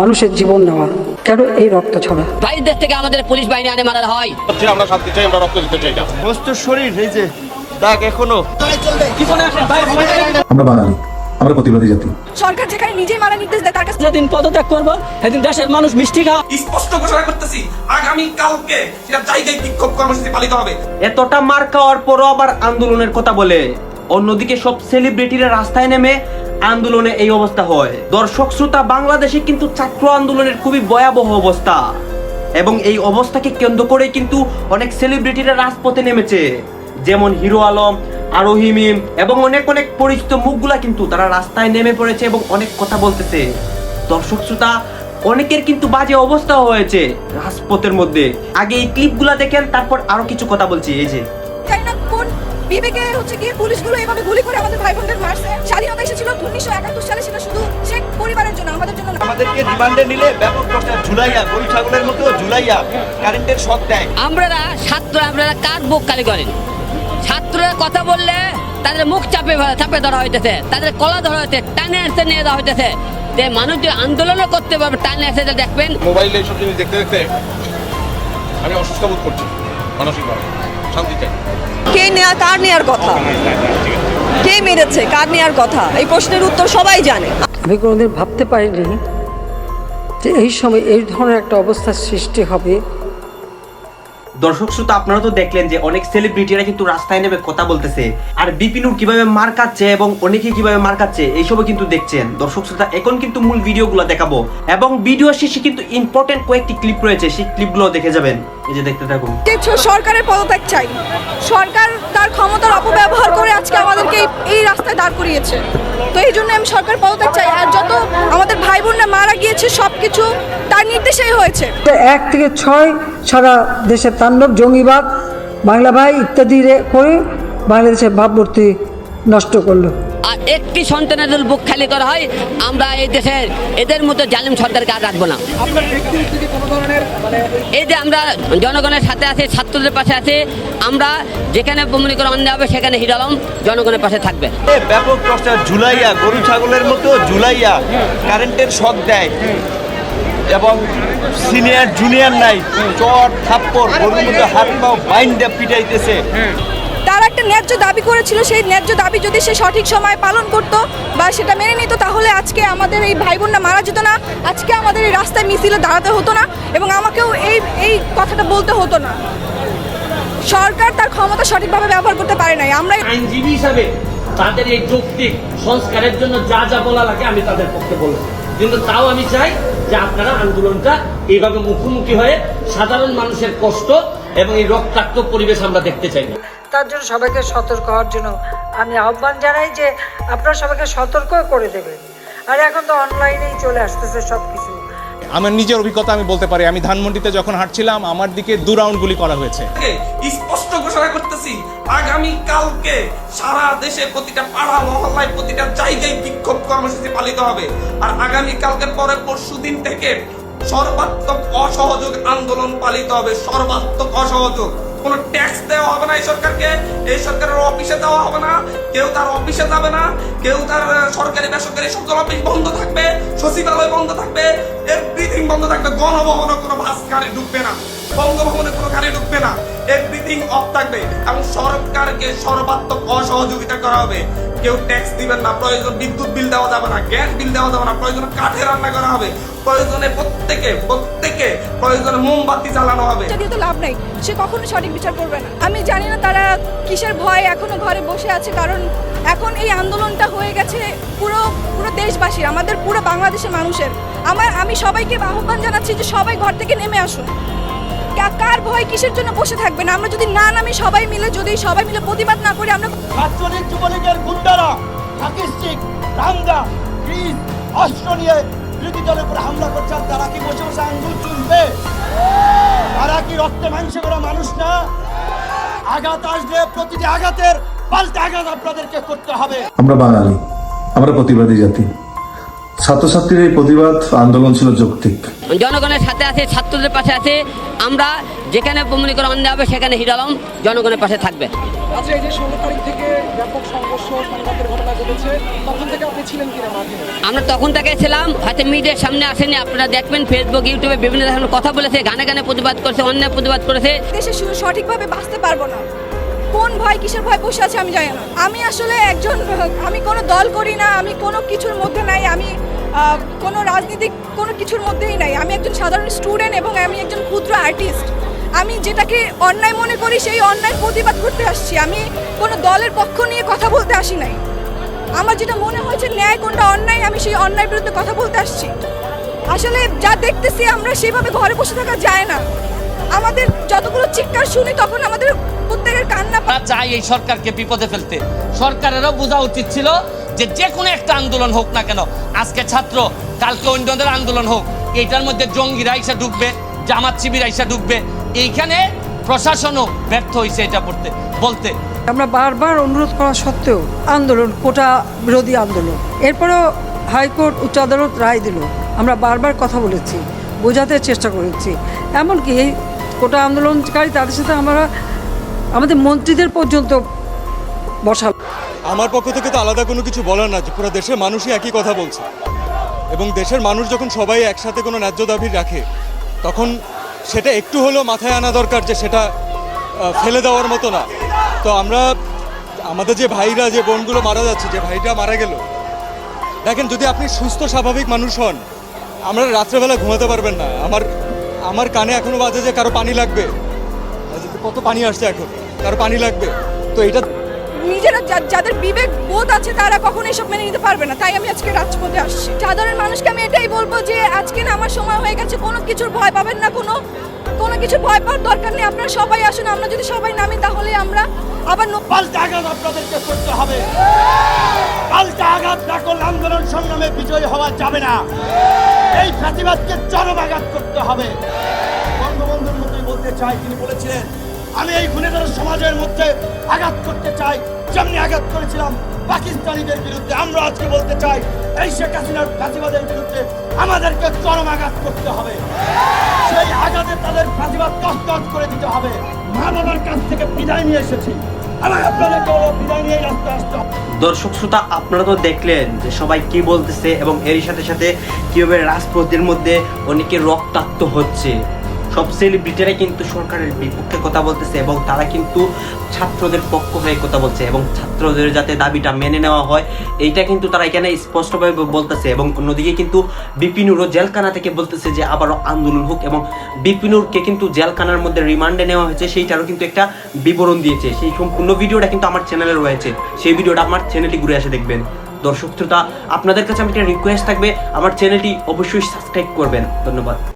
মানুষের জীবন নেওয়া। কেন এই রক্ত ছড়া? বাইরের দেশ থেকে আমাদের পুলিশ বাহিনী আনে মারা হয়। আমরা শান্তি চাই আমরা রক্ত দিতে চাই না। শরীর এই যে দাগ এখনও। আমরা বাঙালি আমরা প্রতিবাদী জাতি। সরকার যেখানে নিজেই মারা নির্দেশ দেয় তার কাছে যেদিন পদত্যাগ করব সেদিন দেশের মানুষ মিষ্টি খাওয়া স্পষ্ট ঘোষণা করতেছি আগামী কালকে এটা জায়গায় বিক্ষোভ কর্মসূচি পালিত হবে। এতটা মার খাওয়ার পরও আবার আন্দোলনের কথা বলে। অন্যদিকে সব সেলিব্রিটিরা রাস্তায় নেমে আন্দোলনে এই অবস্থা হয়। দর্শক, শ্রোতা, বাংলাদেশে কিন্তু ছাত্র আন্দোলনের খুবই ভয়াবহ অবস্থা। এবং এই অবস্থাকে কেন্দ্র করে কিন্তু অনেক সেলিব্রিটিরা রাজপথে নেমেছে। যেমন হিরো আলম, আরোহি মিম এবং অনেক অনেক পরিচিত মুখগুলা কিন্তু তারা রাস্তায় নেমে পড়েছে এবং অনেক কথা বলতেছে। দর্শক, শ্রোতা, অনেকের কিন্তু বাজে অবস্থা হয়েছে রাজপথের মধ্যে। আগে এই ক্লিপগুলা দেখেন, তারপর আরও কিছু কথা বলছি, এই যে। বিবেকে হচ্ছে গিয়ে পুলিশগুলো এভাবে গুলি করে আমাদের ভাই বোনদের মারছে। স্বাধীনতা এসেছিল উনিশশো একাত্তর সালে সেটা শুধু শেখ পরিবারের জন্য আমাদের জন্য আমাদেরকে রিমান্ডে নিলে ব্যাপক প্রচার ঝুলাইয়া গরু ছাগলের মতো ঝুলাইয়া কারেন্টের শক দেয়। আমরা ছাত্র আপনারা কার বুক খালি করেন? ছাত্ররা কথা বললে তাদের মুখ চাপে চাপে ধরা হইতেছে। তাদের কলা ধরা হইতেছে টানে আসতে নিয়ে দেওয়া হইতেছে। যে মানুষ যে আন্দোলনও করতে পারবে টানে আসতে দেখবেন। মোবাইলে এইসব জিনিস দেখতে দেখতে আমি অসুস্থ বোধ করছি মানসিকভাবে। শান্তি চাই কে নেয়া কার নেয়ার কথা? কে মেরেছে? কার নেয়ার কথা? এই প্রশ্নের উত্তর সবাই জানে। আমি কোনোদিন ভাবতে পারিনি যে এই সময় এই ধরনের একটা অবস্থার সৃষ্টি হবে দর্শক শ্রোতা, আপনারা তো দেখলেন যে অনেক সেলিব্রিটিরা কিন্তু রাস্তায় নেমে কথা বলতেছে। আর বিপিনুর কীভাবে মার খাচ্ছে এবং অনেকে কীভাবে মার খাচ্ছে, এইসবও কিন্তু দেখছেন। দর্শক শ্রোতা, এখন কিন্তু মূল ভিডিওগুলো দেখাবো। এবং ভিডিও শেষে কিন্তু ইম্পর্টেন্ট কয়েকটি ক্লিপ রয়েছে, সেই ক্লিপগুলো দেখে যাবেন। এই যে দেখতে থাকুন। যে ছ- সরকারের পদত্যাগ চাই। সরকার তার ক্ষমতার অপব্যবহার করে আজকে আমাদেরকে এই রাস্তায় দাঁড় করিয়েছে। তো এই জন্য আমি সরকার পদত্যাগ চাই। আর যত আমাদের ভাই বোনরা মারা গিয়েছে সব কিছু তার নির্দেশেই হয়েছে। এক থেকে ছয় সারা দেশে তাণ্ডব, জঙ্গিবাদ, বাংলা ভাই ইত্যাদি করে বাংলাদেশের ভাবমূর্তি নষ্ট করল। আর একটি সন্তানের যদি বুক খালি করা হয় আমরা এই দেশের এদের মতো জালিম সরকারকে আর রাখব না। এই যে আমরা জনগণের সাথে আছি ছাত্রদের পাশে আছি আমরা যেখানে মনে করে অন্য হবে সেখানে হিরালম জনগণের পাশে থাকবে। ব্যাপক প্রচার ঝুলাইয়া গরু ছাগলের মতো ঝুলাইয়া কারেন্টের শক দেয়। এবং সিনিয়র জুনিয়র নাই চট থাপ্পড় গরুর মধ্যে হাত পাও বাইন্ডে পিটাইতেছে। তারা একটা ন্যায্য দাবি করেছিল, সেই ন্যায্য দাবি যদি সে সঠিক সময় পালন করত বা সেটা মেনে নিত, তাহলে আজকে আমাদের এই ভাই বোনরা মারা যেত না। আজকে আমাদের এই রাস্তায় মিছিলে দাঁড়াতে হতো না এবং আমাকেও এই এই কথাটা বলতে হতো না। সরকার তার ক্ষমতা সঠিকভাবে ব্যবহার করতে পারে নাই। আমরা আইনজীবী হিসাবে তাদের এই যৌক্তিক সংস্কারের জন্য যা যা বলা লাগে আমি তাদের পক্ষে বলব। কিন্তু তাও আমি চাই যে আপনারা আন্দোলনটা এইভাবে মুখোমুখি হয়ে সাধারণ মানুষের কষ্ট এবং এই রক্তাক্ত পরিবেশ আমরা দেখতে চাই না। তার জন্য সবাইকে সতর্ক হওয়ার জন্য আমি আহ্বান জানাই যে আপনারা সবাইকে সতর্ক করে দেবেন। আর এখন তো অনলাইনেই চলে আসতেছে সব কিছু আমার নিজের অভিজ্ঞতা আমি বলতে পারি। আমি ধানমন্ডিতে যখন হাঁটছিলাম আমার দিকে দু রাউন্ড গুলি করা হয়েছে। স্পষ্ট ঘোষণা করতেছি আগামী কালকে সারা দেশে প্রতিটা পাড়া মহল্লায় প্রতিটা জায়গায় বিক্ষোভ কর্মসূচি পালিত হবে। আর আগামী কালকের পরে পরশু দিন থেকে সর্বাত্মক অসহযোগ আন্দোলন পালিত হবে। সর্বাত্মক অসহযোগ। কোনো ট্যাক্স দেওয়া হবে না এই সরকারকে, এই সরকারের অফিসে দেওয়া হবে না, কেউ তার অফিসে যাবে না, কেউ তার সরকারি, বেসরকারি সকল অফিস বন্ধ থাকবে, সচিবালয় বন্ধ থাকবে এভরিথিং বন্ধ থাকবে, গণভবনে কোনো বাস, গাড়ি ঢুকবে না, বঙ্গভবনে কোনো গাড়ি ঢুকবে না এভরিথিং অফ থাকবে এবং সরকারকে সর্বাত্মক অসহযোগিতা করা হবে। কেউ ট্যাক্স দিবেন না, প্রয়োজন বিদ্যুৎ বিল দেওয়া যাবে না গ্যাস বিল দেওয়া যাবে না, প্রয়োজন কাঠে রান্না করা হবে, প্রয়োজনে প্রত্যেকে প্রত্যেকে প্রয়োজনে মোমবাতি জ্বালানো হবে। দিয়ে তো লাভ নাই, সে কখনো সঠিক বিচার করবে না। আমি জানি না তারা কিসের ভয় এখনও ঘরে বসে আছে, কারণ এখন এই আন্দোলনটা হয়ে গেছে পুরো পুরো দেশবাসীর, আমাদের পুরো বাংলাদেশের মানুষের। আমার, আমি সবাইকে আহ্বান জানাচ্ছি যে সবাই ঘর থেকে নেমে আসুন। কার ভয় কিসের জন্য বসে থাকবেন? আমরা যদি না নামি সবাই মিলে যদি সবাই মিলে প্রতিবাদ না করি আমরা ছাত্রলীগ যুবলীগের গুন্ডারা হাকিস্টিক রামদা গ্রিস অস্ত্র নিয়ে বিরোধী দলের উপরে হামলা করছে আর তারা কি বসে বসে আঙ্গুল চুলবে তারা কি রক্তে মাংস করা মানুষ না? আঘাত আসলে প্রতিটি আঘাতের পাল্টা আঘাত আপনাদেরকে করতে হবে। আমরা বাঙালি আমরা প্রতিবাদী জাতি। ছাত্রছাত্রীর এই প্রতিবাদ আন্দোলন ছিল যৌক্তিক। জনগণের সাথে আছে ছাত্রদের পাশে আছে। আমরা যেখানে মনে করে হবে সেখানে হিরালম জনগণের পাশে থাকবে। আচ্ছা এই যে ষোলো তারিখ থেকে ব্যাপক সংঘর্ষ সংঘাতের ঘটনা ঘটেছে তখন থেকে আপনি ছিলেন কিনা মাঠে? আমরা তখন থেকে ছিলাম হয়তো মিডিয়ার সামনে আসেনি আপনারা দেখবেন ফেসবুক ইউটিউবে বিভিন্ন ধরনের কথা বলেছে গানে গানে প্রতিবাদ করেছে অন্যায় প্রতিবাদ করেছে। দেশে সঠিকভাবে বাঁচতে পারব না। কোন ভয় কিসের ভয় বসে আছে আমি জানি না। আমি আসলে একজন, আমি কোনো দল করি না, আমি কোনো কিছুর মধ্যে নাই, আমি কোনো রাজনীতিক কোনো কিছুর মধ্যেই নাই। আমি একজন সাধারণ স্টুডেন্ট এবং আমি একজন ক্ষুদ্র আর্টিস্ট। আমি যেটাকে অন্যায় মনে করি, সেই অন্যায় প্রতিবাদ করতে আসছি। আমি কোনো দলের পক্ষ নিয়ে কথা বলতে আসি নাই। আমার যেটা মনে হয়েছে, ন্যায় কোনটা অন্যায়, আমি সেই অন্যায় বিরুদ্ধে কথা বলতে আসছি। আসলে যা দেখতেছি আমরা, সেভাবে ঘরে বসে থাকা যায় না। আমাদের যতগুলো চিৎকার শুনি তখন আমাদের প্রত্যেকের কান্না পা- চাই এই সরকারকে বিপদে ফেলতে। সরকারেরও বোঝা উচিত ছিল যে যে কোনো একটা আন্দোলন হোক না কেন আজকে ছাত্র কালকে অন্যদের আন্দোলন হোক এইটার মধ্যে জঙ্গিরা আইসা ঢুকবে জামাত শিবির আইসা ঢুকবে এইখানে প্রশাসনও ব্যর্থ হয়েছে এটা পড়তে বলতে। আমরা বারবার অনুরোধ করা সত্ত্বেও আন্দোলন কোটা বিরোধী আন্দোলন এরপরেও হাইকোর্ট উচ্চ আদালত রায় দিল। আমরা বারবার কথা বলেছি বোঝাতে চেষ্টা করেছি। এমনকি এই কোটা আন্দোলনকারী তাদের সাথে আমরা আমাদের মন্ত্রীদের পর্যন্ত বসাল আমার পক্ষ থেকে তো আলাদা কোনো কিছু বলার না পুরো দেশের মানুষই একই কথা বলছে। এবং দেশের মানুষ যখন সবাই একসাথে কোনো ন্যায্য দাবি রাখে, তখন সেটা একটু হলেও মাথায় আনা দরকার যে সেটা ফেলে দেওয়ার মতো না। তো আমরা, আমাদের যে ভাইরা, যে বোনগুলো মারা যাচ্ছে, যে ভাইটা মারা গেল, দেখেন যদি আপনি সুস্থ, স্বাভাবিক মানুষ হন, আমরা রাত্রেবেলা ঘুমাতে পারবেন না। আমার আমার কানে এখনও বাজে যে কারও পানি লাগবে। কত পানি আসছে এখন? কারও পানি লাগবে। তো এটা নিজেরা যাদের বিবেক বোধ আছে তারা কখনো এসব মেনে নিতে পারবে না। তাই আমি আজকে রাজপথে আসছি। সাধারণ মানুষকে আমি এটাই বলব যে আজকে না আমার সময় হয়ে গেছে কোনো কিছুর ভয় পাবেন না কোনো কোনো কিছু ভয় পাওয়ার দরকার নেই। আপনারা সবাই আসুন আমরা যদি সবাই নামি তাহলে আমরা আবার ন- পাল্টা আঘাত আপনাদেরকে করতে হবে। পাল্টা আঘাত না করলে আন্দোলন সংগ্রামে বিজয়ী হওয়া যাবে না। এই প্রতিবাদকে চরম আঘাত করতে হবে। চাই তিনি বলেছিলেন, আমি এই গুণেগার সমাজের মধ্যে আঘাত করতে চাই, যেমনি আঘাত করেছিলাম পাকিস্তানিদের বিরুদ্ধে। আমরা আজকে বলতে চাই, এই শেখ হাসিনার ফাঁসিবাদের বিরুদ্ধে আমাদেরকে চরম আঘাত করতে হবে। সেই আঘাতে তাদের ফাঁসিবাদ তস্তত করে দিতে হবে। মা বাবার কাছ থেকে বিদায় নিয়ে এসেছি। দর্শক শ্রোতা, আপনারা তো দেখলেন যে সবাই কি বলতেছে এবং এরই সাথে সাথে কীভাবে রাজপথের মধ্যে অনেকে রক্তাক্ত হচ্ছে। সব সেলিব্রিটিরাই কিন্তু সরকারের বিপক্ষে কথা বলতেছে এবং তারা কিন্তু ছাত্রদের পক্ষ হয়ে কথা বলছে এবং ছাত্রদের যাতে দাবিটা মেনে নেওয়া হয়, এইটা কিন্তু তারা এখানে স্পষ্টভাবে বলতেছে এবং অন্যদিকে কিন্তু বিপিনুরও জেলখানা থেকে বলতেছে যে আবারও আন্দোলন হোক এবং বিপিনুরকে কিন্তু জেলখানার মধ্যে রিমান্ডে নেওয়া হয়েছে, সেইটারও কিন্তু একটা বিবরণ দিয়েছে। সেই সম্পূর্ণ ভিডিওটা কিন্তু আমার চ্যানেলে রয়েছে। সেই ভিডিওটা আমার চ্যানেলটি ঘুরে এসে দেখবেন। দর্শক শ্রোতা, আপনাদের কাছে আমি একটা রিকোয়েস্ট থাকবে, আমার চ্যানেলটি অবশ্যই সাবস্ক্রাইব করবেন। ধন্যবাদ।